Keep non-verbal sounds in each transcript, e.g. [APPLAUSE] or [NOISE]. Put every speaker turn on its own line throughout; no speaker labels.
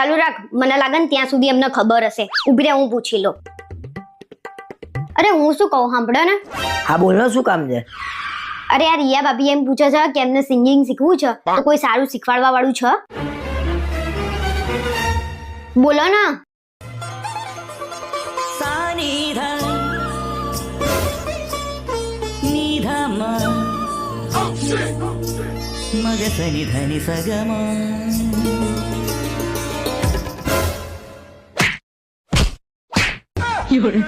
चालू रख मने लागन त्यां सुधी हमने खबर असे उभी रे हूँ पूछी लो अरे हूँ सु कहो हांबड़ा ने
हाँ बोलनो सु काम जे अरे
यार या भाभी एम पूछे छ के हमने सिंगिंग सीखवू छ तो कोई सारू सिखवाड़वा वाड़ू छ बोलो ना सानी
धनी सगमा 有人。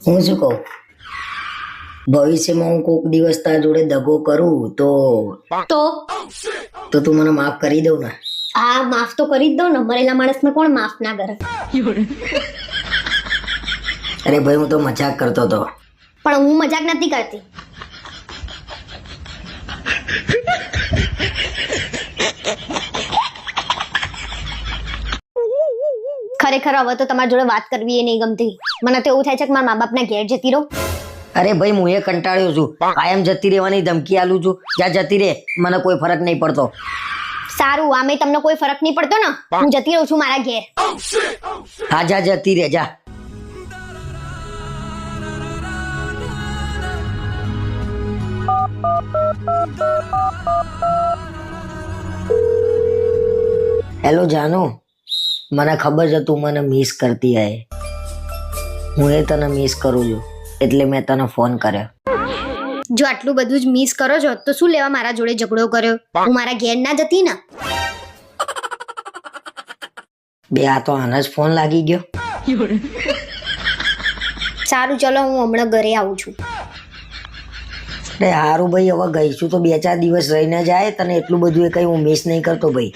હું શું કહું? ભવિષ્યમાં હું કોઈક દિવસ તારા જોડે દગો કરું તો
તો?
તો તું મને માફ કરી દઉં ને.
આ માફ તો કરી જ દઉં ને. મરેલા માણસને કોણ માફ ના કરે? [LAUGHS]
અરે ભાઈ હું તો મજાક કરતો હતો.
પણ હું મજાક નથી કરતી. ખરેખર હવે તો તમારી જોડે વાત કરવી એ નહીં ગમતી. મને તો એવું થાય છે કે મારા મા બાપના ઘેર જતી રહો.
અરે ભાઈ હું એ કંટાળ્યો છું. કાયમ જતી રહેવાની ધમકી આલું છું. જ્યાં જતી રહે મને કોઈ ફરક નહીં પડતો.
સારું આમે તમને કોઈ ફરક નહીં પડતો ને? હું જતી રહું છું મારા ઘેર.
હા જા જતી રહે જા. હેલો જાનુ મને ખબર છે તું મને મિસ કરતી હે હું એ તને મિસ કરું છું એટલે મેં તને ફોન કર્યો.
જો આટલું બધું જ મિસ કરો છો તો શું લેવા મારા જોડે ઝઘડો કર્યો? હું મારા ઘેર ના જતી ને?
બે આ તો આને જ ફોન લાગી ગયો.
સારું ચલો હું હમણાં ઘરે આવું છું.
અરે હારું ભાઈ હવે ગઈશું તો બે ચાર દિવસ રહીને જાય તને એટલું બધું એ કઈ હું મિસ નહીં કરતો ભાઈ.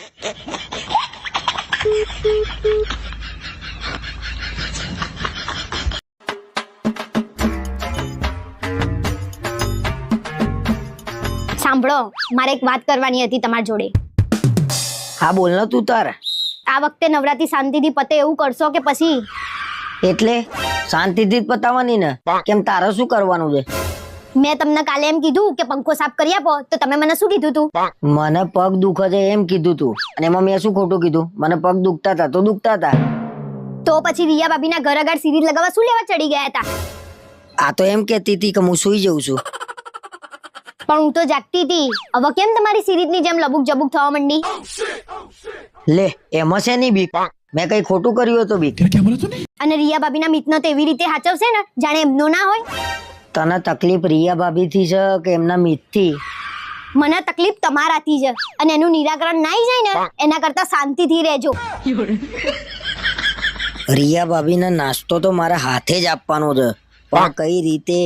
સાંભળો મારે એક વાત કરવાની હતી તમારી જોડે.
હા બોલ ને તું તાર.
આ વખતે નવરાત્રી શાંતિથી પતે એવું કરશો કે પછી?
એટલે? શાંતિથી જ પતાવવાની ને? કેમ તારે શું કરવાનું છે?
મેં તમને કાલે એમ કીધું કે પંખો સાફ કરી આપો તો તમે મને શું કીધું તું?
મને પગ દુખે છે એમ કીધું તું. અને એમાં મેં શું ખોટું કીધું? મને પગ દુખતા હતા તો દુખતા હતા.
તો પછી રિયા ભાભીના ઘર આગળ સિરીઝ લગાવવા શું લેવા ચડી ગયા હતા?
આ તો એમ કહેતી હતી કે હું સુઈ જઉં છું.
પણ હું તો જાગતી હતી. હવે કેમ તમારી સિરીઝની જેમ લબુક જબુક થવા માંડી?
લે એમાં છે નહીં બી મેં કઈ ખોટું કર્યું હતું બી
અને રિયા ભાભીના મિતનો તો એવી રીતે સાચવશે ને જાણે એમનો ના હોય?
તને તકલીફ રિયા ભાભી થી છે કે એમના મિતથી?
મને તકલીફ તમારાથી છે અને એનું નિરાકરણ ના જાય ને એના કરતા શાંતિથી રહેજો.
રિયા ભાભીને નાસ્તો તો મારા હાથે જ આપવાનો છે. પણ કઈ રીતે?